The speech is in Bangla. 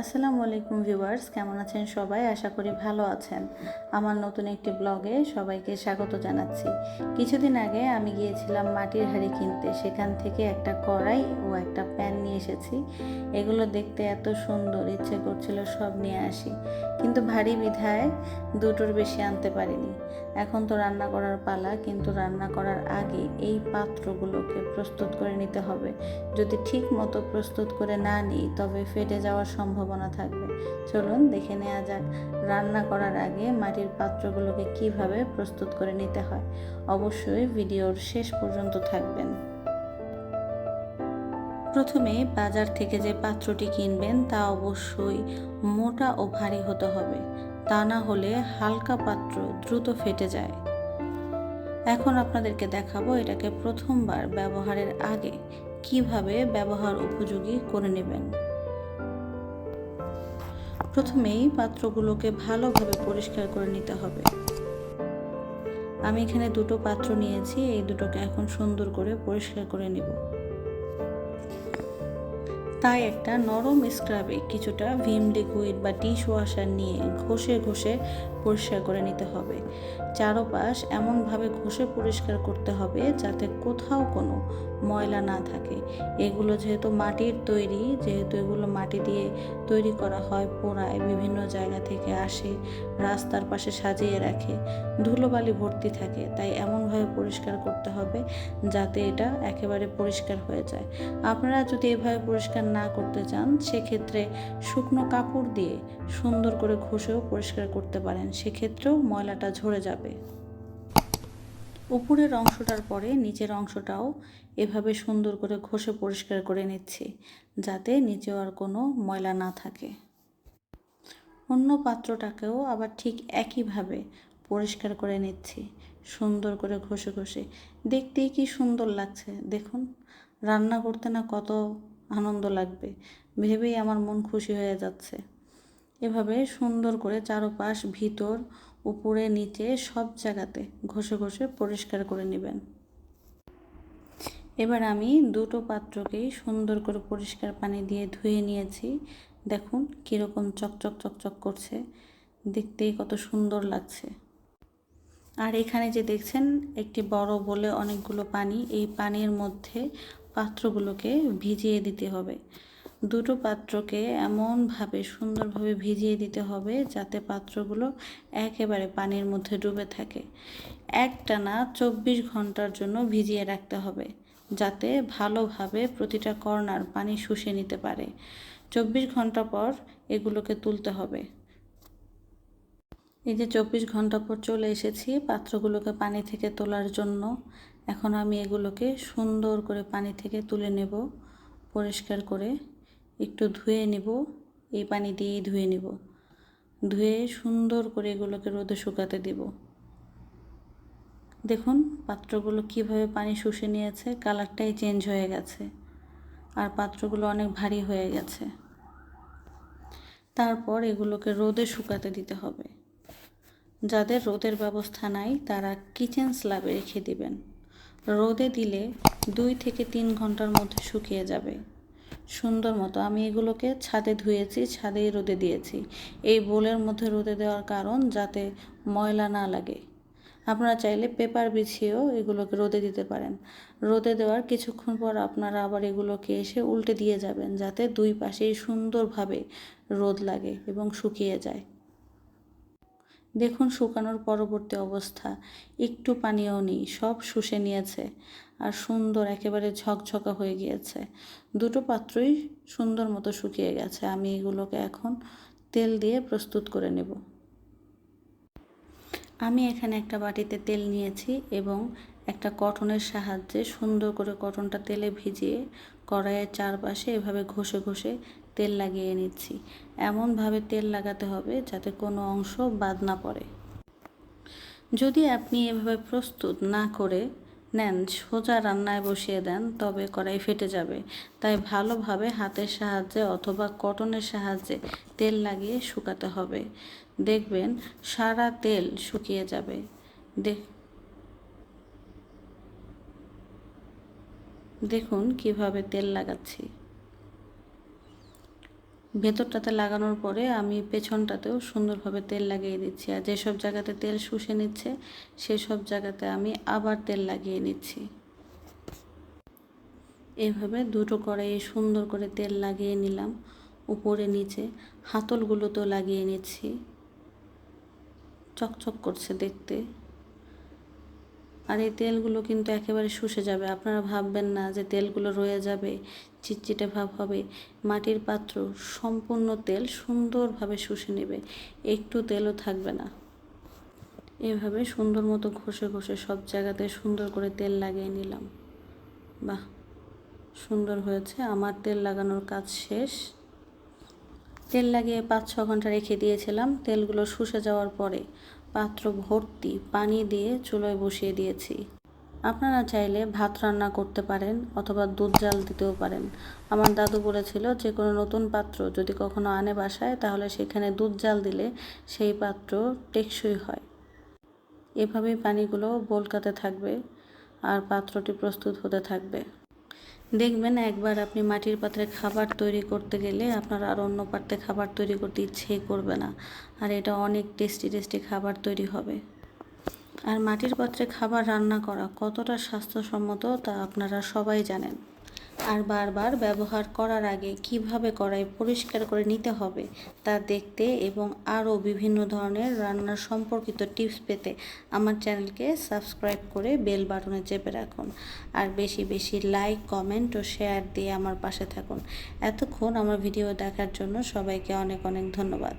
আসসালামু আলাইকুম ভিউয়ার্স, কেমন আছেন সবাই? আশা করি ভালো আছেন। আমার নতুন একটি ব্লগে সবাইকে স্বাগত জানাচ্ছি। কিছুদিন আগে আমি গিয়েছিলাম মাটির হাড়ি কিনতে। সেখান থেকে একটা কড়াই ও একটা এসেছি। এগুলো দেখতে এত সুন্দর, ইচ্ছে করছিল সব নিয়ে আসি। কিন্তু ভারী বিধায় দুটোর বেশি আনতে পারিনি। এখন তো রান্না করার পালা, কিন্তু রান্না করার আগে এই পাত্রগুলোকে প্রস্তুত করে নিতে হবে। যদি ঠিক মতো প্রস্তুত করে না নিই, তবে ফেটে যাওয়ার সম্ভাবনা থাকবে। চলুন দেখে নেওয়া যাক, রান্না করার আগে মাটির পাত্রগুলোকে কীভাবে প্রস্তুত করে নিতে হয়। অবশ্যই ভিডিওর শেষ পর্যন্ত থাকবেন। প্রথমে বাজার থেকে যে পাত্রটি কিনবেন তা অবশ্যই মোটা ও ভারী হতে হবে। তা না হলে হালকা পাত্র দ্রুত ফেটে যায়। এখন আপনাদেরকে দেখাবো এটাকে প্রথমবার ব্যবহারের আগে কীভাবে ব্যবহার উপযোগী করে নেবেন। প্রথমেই পাত্রগুলোকে ভালোভাবে পরিষ্কার করে নিতে হবে। আমি এখানে দুটো পাত্র নিয়েছি, এই দুটোকে এখন সুন্দর করে পরিষ্কার করে নিব। তাই একটা নরম স্ক্রাবে কিছুটা ভিম লিকুইড বা ডিশ ওয়াশার নিয়ে ঘষে ঘষে পরিষ্কার করে নিতে হবে। চারপাশ এমনভাবে ঘষে পরিষ্কার করতে হবে যাতে কোথাও কোনো ময়লা না থাকে। এগুলো যেহেতু মাটির তৈরি, যেহেতু এগুলো মাটি দিয়ে তৈরি করা হয় পোড়ায়, বিভিন্ন জায়গা থেকে আসে, রাস্তার পাশে সাজিয়ে রাখে, ধুলোবালি ভর্তি থাকে, তাই এমনভাবে পরিষ্কার করতে হবে যাতে এটা একেবারে পরিষ্কার হয়ে যায়। আপনারা যদি এভাবে পরিষ্কার না করতে চান, সেক্ষেত্রে শুকনো কাপড় দিয়ে সুন্দর করে ঘষেও পরিষ্কার করতে পারেন। সেক্ষেত্রেও ময়লাটা ঝরে যাবে। উপরের অংশটার পরে নিচের অংশটাও এভাবে সুন্দর করে ঘষে পরিষ্কার করে নিচ্ছি, যাতে নিচেও আর কোনো ময়লা না থাকে। অন্য পাত্রটাকেও আবার ঠিক একইভাবে পরিষ্কার করে নিচ্ছি, সুন্দর করে ঘষে ঘষে। দেখতেই কি সুন্দর লাগছে, দেখুন। রান্না করতে না কত আনন্দ লাগবে, ভেবেই আমার মন খুশি হয়ে যাচ্ছে। এভাবে সুন্দর করে চারোপাশ ভিতর উপরে, নিচে, সব জায়গাতে ঘষে ঘষে পরিষ্কার করে নেবেন। এবার আমি দুটো পাত্রকেই সুন্দর করে পরিষ্কার পানি দিয়ে ধুয়ে নিয়েছি। দেখুন কীরকম চকচক চকচক করছে। দেখতেই কত সুন্দর লাগছে। আর এখানে যে দেখছেন একটি বড় বলে অনেকগুলো পানি, এই পানির মধ্যে পাত্রগুলোকে ভিজিয়ে দিতে হবে। দুটো পাত্রকে এমনভাবে সুন্দরভাবে ভিজিয়ে দিতে হবে যাতে পাত্রগুলো একেবারে পানির মধ্যে ডুবে থাকে। একটানা চব্বিশ ঘণ্টার জন্য ভিজিয়ে রাখতে হবে যাতে ভালোভাবে প্রতিটা কর্নার পানি শুষে নিতে পারে। চব্বিশ ঘণ্টা পর এগুলোকে তুলতে হবে। এই যে চব্বিশ ঘণ্টা পর চলে এসেছি পাত্রগুলোকে পানি থেকে তোলার জন্য। এখন আমি এগুলোকে সুন্দর করে পানি থেকে তুলে নেব, পরিষ্কার করে। একটু ধুয়ে নিব, এই পানি দিয়েই ধুয়ে নেব। ধুয়ে সুন্দর করে এগুলোকে রোদে শুকাতে দিব। দেখুন, পাত্রগুলো কীভাবে পানি শুষে নিয়েছে, কালারটাই চেঞ্জ হয়ে গেছে। আর পাত্রগুলো অনেক ভারী হয়ে গেছে। তারপর এগুলোকে রোদে শুকাতে দিতে হবে। যাদের রোদের ব্যবস্থা নাই, তারা কিচেন স্ল্যাবে রেখে দিবেন। রোদে দিলে দুই থেকে তিন ঘণ্টার মধ্যে শুকিয়ে যাবে। সুন্দর মতো। আমি এগুলোকে ছাদে ধুয়েছি ছাদেই রোদে দিয়েছি। এই বোলের মধ্যে রোদে দেওয়ার কারণ যাতে ময়লা না লাগে। আপনারা চাইলে পেপার বিছিয়েও এগুলোকে রোদে দিতে পারেন। রোদে দেওয়ার কিছুক্ষণ পর আপনারা আবার এগুলোকে এসে উল্টে দিয়ে যাবেন, যাতে দুই পাশেই সুন্দরভাবে রোদ লাগে এবং শুকিয়ে যায়। দেখুন শুকানোর পরবর্তী অবস্থা। একটু পানিও নেই, সব শুষে নিয়েছে আর সুন্দর একেবারে ঝকঝকা হয়ে গিয়েছে। দুটো পাত্রই সুন্দর মতো শুকিয়ে গেছে। আমি এগুলোকে এখন তেল দিয়ে প্রস্তুত করে নেব। আমি এখানে একটা বাটিতে তেল নিয়েছি এবং একটা কটনের সাহায্যে সুন্দর করে কটনটা তেলে ভিজিয়ে কড়াইয়ের চারপাশে এভাবে ঘষে ঘষে তেল লাগিয়ে নিচ্ছি। এমনভাবে তেল লাগাতে হবে যাতে কোনো অংশ বাদ না পড়ে। যদি আপনি এভাবে প্রস্তুত না করে নেন, সোজা রান্নায় বসিয়ে দেন, তবে কড়াই ফেটে যাবে। তাই ভালোভাবে হাতের সাহায্যে অথবা কটনের সাহায্যে তেল লাগিয়ে শুকাতে হবে। দেখবেন সারা তেল শুকিয়ে যাবে। দেখ দেখুন কীভাবে তেল লাগাচ্ছি। ভেতরটাতে লাগানোর পরে আমি পেছনটাতেও সুন্দরভাবে তেল লাগিয়ে দিচ্ছি আর যেসব জায়গাতে তেল শুষে নিচ্ছে, সেসব জায়গাতে আমি আবার তেল লাগিয়ে নিচ্ছি। এভাবে দুটো কড়াইয়ে সুন্দর করে তেল লাগিয়ে নিলাম, উপরে নিচে হাতলগুলোতেও লাগিয়ে নিচ্ছি। চকচক করছে দেখতে। আর এই তেলগুলো কিন্তু একেবারে শুষে যাবে। আপনারা ভাববেন না যে তেলগুলো রয়ে যাবে, চিটচিটে ভাব হবে। মাটির পাত্র, সম্পূর্ণ তেল সুন্দরভাবে শুষে নেবে। একটু তেলও থাকবে না। এভাবে সুন্দর মতো ঘষে ঘষে সব জায়গাতে সুন্দর করে তেল লাগিয়ে নিলাম। বাহ, সুন্দর হয়েছে। আমার তেল লাগানোর কাজ শেষ। তেল লাগিয়ে পাঁচ ছ ঘণ্টা রেখে দিয়েছিলাম। তেলগুলো শুষে যাওয়ার পরে পাত্র ভর্তি পানি দিয়ে চুলোয় বসিয়ে দিয়েছি। আপনারা চাইলে ভাত রান্না করতে পারেন অথবা দুধ জাল দিতেও পারেন। আমার দাদু বলেছিল যে কোনো নতুন পাত্র যদি কখনো আনে বাসায়, তাহলে সেখানে দুধ জাল দিলে সেই পাত্র টেকসই হয়। এভাবেই পানিগুলো বলকাতে থাকবে আর পাত্রটি প্রস্তুত হতে থাকবে। দেখবেন একবার আপনি মাটির পাত্রে খাবার তৈরি করতে গেলে আপনার আর অন্য পাত্রে খাবার তৈরি করতে ইচ্ছেই করবে না। আর এটা অনেক টেস্টি টেস্টি খাবার তৈরি হবে। আর মাটির পাত্রে খাবার রান্না করা কতটা স্বাস্থ্যসম্মত তা আপনারা সবাই জানেন। আর বারবার ব্যবহার করার আগে কীভাবে কড়াই পরিষ্কার করে নিতে হবে তা দেখতে এবং আরও বিভিন্ন ধরনের রান্নার সম্পর্কিত টিপস পেতে আমার চ্যানেলকে সাবস্ক্রাইব করে বেল বাটনে চেপে রাখুন। আর বেশি বেশি লাইক, কমেন্ট ও শেয়ার দিয়ে আমার পাশে থাকুন। এতক্ষণ আমার ভিডিও দেখার জন্য সবাইকে অনেক অনেক ধন্যবাদ।